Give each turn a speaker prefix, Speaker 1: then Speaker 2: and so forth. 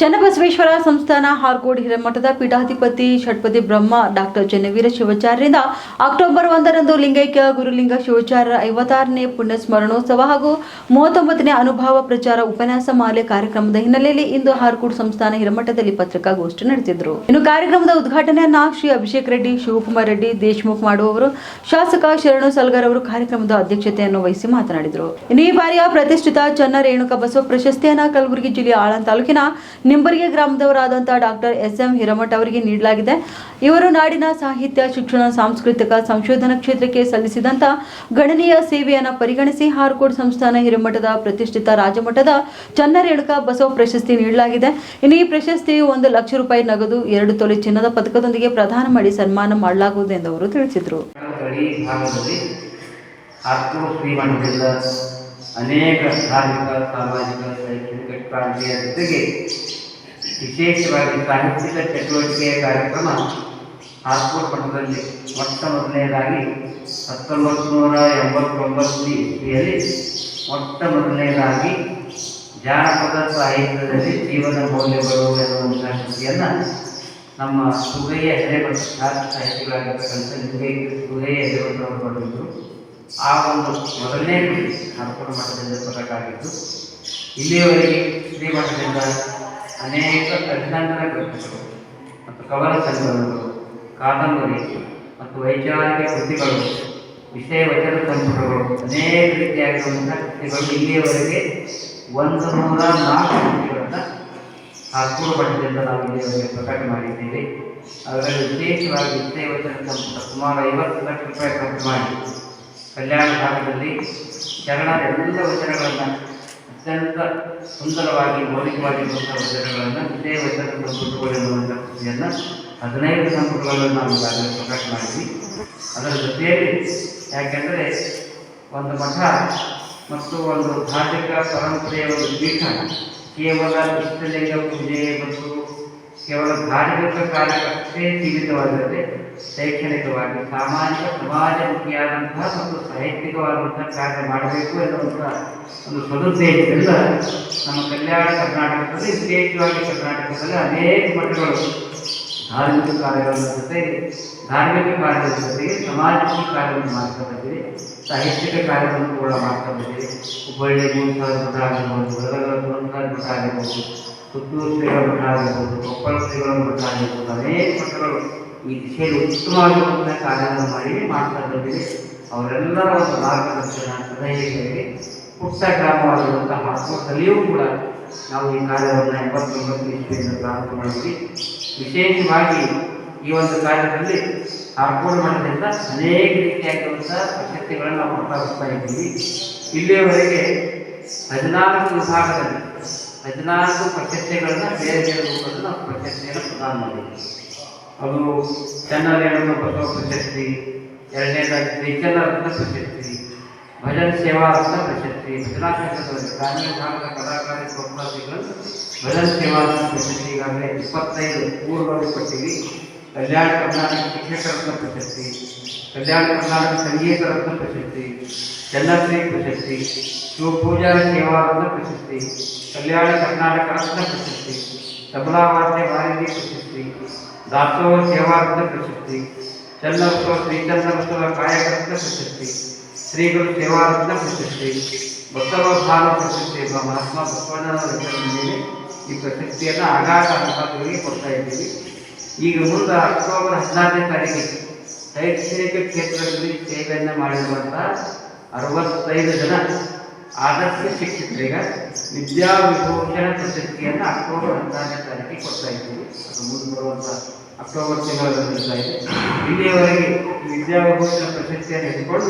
Speaker 1: ಚನ್ನಬಸವೇಶ್ವರ ಸಂಸ್ಥಾನ ಹಾರ್ಕೋಡ್ ಹಿರೇಮಠದ ಪೀಠಾಧಿಪತಿ ಷಟ್ಪದಿ ಬ್ರಹ್ಮ ಡಾಕ್ಟರ್ ಚನ್ನವೀರ ಶಿವಾಚಾರ್ಯರಿಂದ ಅಕ್ಟೋಬರ್ ಒಂದರಂದು ಲಿಂಗೈಕ್ಯ ಗುರುಲಿಂಗ ಶಿವಾಚಾರ್ಯರ ಐವತ್ತಾರನೇ ಪುಣ್ಯ ಸ್ಮರಣೋತ್ಸವ ಹಾಗೂ ಮೂವತ್ತೊಂಬತ್ತನೇ ಅನುಭವ ಪ್ರಚಾರ ಉಪನ್ಯಾಸ ಮಾಲೆ ಕಾರ್ಯಕ್ರಮದ ಹಿನ್ನೆಲೆಯಲ್ಲಿ ಇಂದು ಹಾರ್ಕೋಡ್ ಸಂಸ್ಥಾನ ಹಿರೇಮಠದಲ್ಲಿ ಪತ್ರಿಕಾಗೋಷ್ಠಿ ನಡೆಸಿದರು. ಇನ್ನು ಕಾರ್ಯಕ್ರಮದ ಉದ್ಘಾಟನೆಯನ್ನ ಶ್ರೀ ಅಭಿಷೇಕ್ ರೆಡ್ಡಿ, ಶಿವಕುಮಾರ್ ರೆಡ್ಡಿ, ದೇಶಮುಖ್ ಮಾಡುವವರು ಶಾಸಕ ಶರಣು ಸಲ್ಗರ್ ಅವರು ಕಾರ್ಯಕ್ರಮದ ಅಧ್ಯಕ್ಷತೆಯನ್ನು ವಹಿಸಿ ಮಾತನಾಡಿದರು. ಇನ್ನು ಈ ಬಾರಿಯ ಪ್ರತಿಷ್ಠಿತ ಚನ್ನ ರೇಣುಕ ಬಸವ ಪ್ರಶಸ್ತಿಯನ್ನ ಕಲಬುರಗಿ ಜಿಲ್ಲೆಯ ಆಳಂದ ತಾಲೂಕಿನ ನಿಂಬರಿಗೆ ಗ್ರಾಮದವರಾದಂತಹ ಡಾಕ್ಟರ್ ಎಸ್ ಎಂ ಹಿರಮಠ ಅವರಿಗೆ ನೀಡಲಾಗಿದೆ. ಇವರು ನಾಡಿನ ಸಾಹಿತ್ಯ, ಶಿಕ್ಷಣ, ಸಾಂಸ್ಕೃತಿಕ ಸಂಶೋಧನಾ ಕ್ಷೇತ್ರಕ್ಕೆ ಸಲ್ಲಿಸಿದಂತ ಗಣನೀಯ ಸೇವೆಯನ್ನು ಪರಿಗಣಿಸಿ ಹಾರ್ಕೋಡ್ ಸಂಸ್ಥಾನ ಹಿರಮಠದ ಪ್ರತಿಷ್ಠಿತ ರಾಜಮಠದ ಚನ್ನರೇಣುಕ ಬಸವ ಪ್ರಶಸ್ತಿ ನೀಡಲಾಗಿದೆ. ಇನ್ನು ಈ ಪ್ರಶಸ್ತಿಯು ಒಂದು ಲಕ್ಷ ರೂಪಾಯಿ ನಗದು, ಎರಡು ತೊಲೆ ಚಿನ್ನದ ಪದಕದೊಂದಿಗೆ ಪ್ರದಾನ ಮಾಡಿ ಸನ್ಮಾನ ಮಾಡಲಾಗುವುದು ಎಂದು ಅವರು ತಿಳಿಸಿದರು.
Speaker 2: ಅನೇಕ ಧಾರ್ಮಿಕ ಸಾಮಾಜಿಕ ಶೈಕ್ಷಣಿಕ ಕ್ರಾಂತಿಯ ಜೊತೆಗೆ ವಿಶೇಷವಾಗಿ ಸಾಹಿತ್ಯಿಕ ಚಟುವಟಿಕೆಯ ಕಾರ್ಯಕ್ರಮ ಹಾರ್ಪೂರ್ ಮಟ್ಟದಲ್ಲಿ ಮೊಟ್ಟ ಮೊದಲನೆಯದಾಗಿ ಹತ್ತೊಂಬತ್ತು ನೂರ ಎಂಬತ್ತೊಂಬತ್ತು ಇಸ್ವಿಯಲ್ಲಿ ಮೊಟ್ಟ ಮೊದಲನೆಯದಾಗಿ ಜಾನಪದ ಸಾಹಿತ್ಯದಲ್ಲಿ ಜೀವನ ಮೌಲ್ಯಗಳು ಎನ್ನುವಂತಹ ಕೃತಿಯನ್ನು ನಮ್ಮ ಸುಗಯ್ಯ ಹೆರೆಮಠ ಖ್ಯಾತ ಸಾಹಿತಿಗಳಾಗಿರ್ತಕ್ಕಂಥ ಲಿಂಗೈಕ್ಯ ಸುಗಯ್ಯ ಹೆರೆಮಠವರು ಬರೆದಿದ್ದರು ಆ ಒಂದು ಮೊದಲನೇ ಕೃತಿ ಹರ್ಪಣ ಮಠದಿಂದ ಪ್ರಕಟ ಆಗಿದ್ದು ಇಲ್ಲಿಯವರೆಗೆ ಶ್ರೀಮಠದಿಂದ ಅನೇಕ ಅಭಿನಂದನ ಗ್ರಂಥಗಳು ಮತ್ತು ಕವನ ಸಂಘಗಳು ಕಾದಂಬರಿ ಮತ್ತು ವೈಚಾರಿಕ ಕೃತಿಗಳು, ವಿಷಯ ವಚನ ಸಂಪುಟಗಳು ಅನೇಕ ರೀತಿಯಾಗಿರುವಂತಹ ಕೃತಿಗಳು ಇಲ್ಲಿಯವರೆಗೆ ಒಂದು ನೂರ ನಾಲ್ಕು ಕೃತಿಗಳನ್ನು ಹಾರ್ಪೂರ್ ಪಟ್ಟದಿಂದ ನಾವು ಇಲ್ಲಿಯವರೆಗೆ ಪ್ರಕಟ ಮಾಡಿದ್ದೇವೆ. ಅದರಲ್ಲಿ ವಿಶೇಷವಾಗಿ ವಿಷಯ ವಚನ ಸಂಪುಟ ಸುಮಾರು ಐವತ್ತು ಲಕ್ಷ ರೂಪಾಯಿ ಖರ್ಚು ಮಾಡಿ ಕಲ್ಯಾಣ ಭಾಗದಲ್ಲಿ ಶರಣರ ಎಲ್ಲ ವಚನಗಳನ್ನು ಅತ್ಯಂತ ಸುಂದರವಾಗಿ ಮೌಲಿಕವಾಗಿರುವಂಥ ವಚನಗಳನ್ನು ಇದೇ ವಚನ ಸಂಪುಟಗಳು ಎನ್ನುವಂಥ ಕೃತಿಯನ್ನು ಹದಿನೈದು ಸಂಪುಟಗಳನ್ನು ನಾವು ಈಗಾಗಲೇ ಪ್ರಕಟ ಮಾಡಿದ್ವಿ. ಅದರ ಜೊತೆಯಲ್ಲಿ ಯಾಕೆಂದರೆ ಒಂದು ಮಠ ಮತ್ತು ಒಂದು ಧಾರ್ಮಿಕ ಪರಂಪರೆಯ ಒಂದು ಪೀಠ ಕೇವಲ ಇಷ್ಟಲಿಂಗ ಪೂಜೆ ಮತ್ತು ಕೇವಲ ಧಾರ್ಮಿಕ ಕಾರ್ಯಕ್ಕಷ್ಟೇ ಸೀಮಿತವಾಗಿರದೆ ಶೈಕ್ಷಣಿಕವಾಗಿ, ಸಾಮಾಜಿಕ ಸಮಾಜಮುಖಿಯಾದಂತಹ ಮತ್ತು ಸಾಹಿತ್ಯಿಕವಾದಂತಹ ಕಾರ್ಯ ಮಾಡಬೇಕು ಎನ್ನುವಂತಹ ಒಂದು ಸದುದ್ದೇಶದಿಂದ ನಮ್ಮ ಕಲ್ಯಾಣ ಕರ್ನಾಟಕದಲ್ಲಿ, ವಿಶೇಷವಾಗಿ ಕರ್ನಾಟಕದಲ್ಲಿ ಅನೇಕ ಮಠಗಳು ಧಾರ್ಮಿಕ ಕಾರ್ಯಗಳ ಜೊತೆಗೆ, ಧಾರ್ಮಿಕ ಕಾರ್ಯದ ಜೊತೆಗೆ ಸಮಾಜಮುಖಿ ಕಾರ್ಯವನ್ನು ಮಾಡ್ತಾ ಸಾಹಿತ್ಯಿಕ ಕಾರ್ಯವನ್ನು ಕೂಡ ಮಾಡ್ತಾ ಬಂದಿದೆ ಹುಬ್ಬಳ್ಳಿ ಮೂರು ಮಠ ಆಗಿರ್ಬೋದು ಗುರುಸಾರ ಮಠ ಆಗಿರ್ಬೋದು ಪುತ್ತೂರು ಶ್ರೀಗಳ ಮಠ ಆಗಿರ್ಬೋದು ಕೊಪ್ಪಳ ಶ್ರೀಗಳ ಮಠ ಆಗಿರ್ಬೋದು ಅನೇಕ ಮಠಗಳು ಈ ದಿಶೆಯಲ್ಲಿ ಉತ್ತಮವಾಗಿರುವಂಥ ಕಾರ್ಯವನ್ನು ಮಾಡಿ ಮಾಡ್ತಾ ಇದ್ದೀವಿ ಅವರೆಲ್ಲರ ಒಂದು ಮಾರ್ಗದರ್ಶನ ಸಲಹೆಗಳಿಗೆ ಗ್ರಾಮವಾಗಿರುವಂತಹ ಹಾಸ್ಕೋಟಲ್ಲಿಯೂ ಕೂಡ ನಾವು ಈ ಕಾರ್ಯವನ್ನು ಎಂಬತ್ತೊಂಬತ್ತು ಇಸ್ವಿಯಿಂದ ಪ್ರಾರಂಭ ಮಾಡಿದ್ವಿ. ವಿಶೇಷವಾಗಿ ಈ ಒಂದು ಕಾರ್ಯದಲ್ಲಿ ಹಾರ್ಕೋಡ್ ಮಠದಿಂದ ಅನೇಕ ರೀತಿಯಾಗಿರುವಂಥ ಪ್ರಶಸ್ತಿಗಳನ್ನು ನಾವು ಪ್ರಸ್ತಾಪಿಸ್ತಾ ಇದ್ದೀವಿ. ಇಲ್ಲಿಯವರೆಗೆ ಹದಿನಾಲ್ಕು ವಿಭಾಗದಲ್ಲಿ ಹದಿನಾಲ್ಕು ಪ್ರಶಸ್ತಿಗಳನ್ನು ಬೇರೆ ಬೇರೆ ರೂಪದಲ್ಲಿ ನಾವು ಪ್ರಶಸ್ತಿಯನ್ನು ಪ್ರದಾನ ಮಾಡಿದ್ದೀವಿ ಅದು ಚನ್ನರೇಣು ಬಸವ ಪ್ರಶಸ್ತಿ ಎರಡನೇದಾಗಿ ಶ್ರೀಚಂದ್ರ ರತ್ನ ಪ್ರಶಸ್ತಿ ಭಜನ್ ಸೇವಾ ರತ್ನ ಪ್ರಶಸ್ತಿ ಭಜನಾ ಕ್ಷೇತ್ರದಲ್ಲಿ ಗ್ರಾಮೀಣ ಭಾಗದ ಕಲಾಕಾರಿ ಪ್ರೋತ್ಸಾಹಿಗಳನ್ನು ಭಜನ್ ಸೇವಾ ರತ್ನ ಪ್ರಶಸ್ತಿ ಈಗಾಗಲೇ ಇಪ್ಪತ್ತೈದು ಪೂರ್ವದಲ್ಲಿ ಕೊಟ್ಟಿವಿ ಕಲ್ಯಾಣ ಕರ್ನಾಟಕ ಶಿಕ್ಷಕ ರತ್ನ ಪ್ರಶಸ್ತಿ ಕಲ್ಯಾಣ ಕರ್ನಾಟಕ ಸಂಗೀತ ರತ್ನ ಪ್ರಶಸ್ತಿ ಚನ್ನಶ್ರೀ ಪ್ರಶಸ್ತಿ ಶಿವಪೂಜಾರಿ ಸೇವಾ ರತ್ನ ಪ್ರಶಸ್ತಿ ಕಲ್ಯಾಣ ಕರ್ನಾಟಕ ರತ್ನ ಪ್ರಶಸ್ತಿ ತಬಲಾವಾದ್ಯ ಭಾರತಿ ಪ್ರಶಸ್ತಿ ದಾಸೋಹ ಸೇವಾರತ್ನ ಪ್ರಶಸ್ತಿ ಚನ್ನಬಸವ ಶ್ರೀಚಂದ್ರಬಸವ ಕಾಯಕರತ್ನ ಪ್ರಶಸ್ತಿ ಶ್ರೀಗುರು ಸೇವಾರತ್ನ ಪ್ರಶಸ್ತಿ ಬಸವ ಭಾವ ಪ್ರಶಸ್ತಿ ಎಂಬ ಮಹಾತ್ಮ ಬಸವಣ್ಣನವರ ಹೆಸರಿನ ಮೇಲೆ ಈ ಪ್ರಶಸ್ತಿಯನ್ನು ಆಗಾಗ ಹಂತಗಳಿಗೆ ಕೊಡ್ತಾ ಇದ್ದೀವಿ. ಈಗ ಮುಂದೆ ಅಕ್ಟೋಬರ್ ಹದಿನಾರನೇ ತಾರೀಕಿಗೆ ಶೈಕ್ಷಣಿಕ ಕ್ಷೇತ್ರದಲ್ಲಿ ಸೇವೆಯನ್ನು ಮಾಡಿರುವಂಥ ಅರವತ್ತೈದು ಜನ ಆದರ್ಶ ಶಿಕ್ಷಕರಿಗೆ ವಿದ್ಯಾವಿಭೂಷಣ ಪ್ರಶಸ್ತಿಯನ್ನು ಅಕ್ಟೋಬರ್ ಹದಿನಾರನೇ ತಾರೀಕಿಗೆ ಕೊಡ್ತಾ ಇದ್ದೀವಿ. ಅದು ಮುಂದೆ ಬರುವಂಥ ಅಕ್ಟೋಬರ್ ತಿಂಗಳಲ್ಲಿ ಇಲ್ಲಿಯವರೆಗೆ ವಿದ್ಯಾ ವಿದ್ಯಾವಿಭೂಷಣ ಪ್ರಶಸ್ತಿಯನ್ನು ಇಟ್ಕೊಂಡು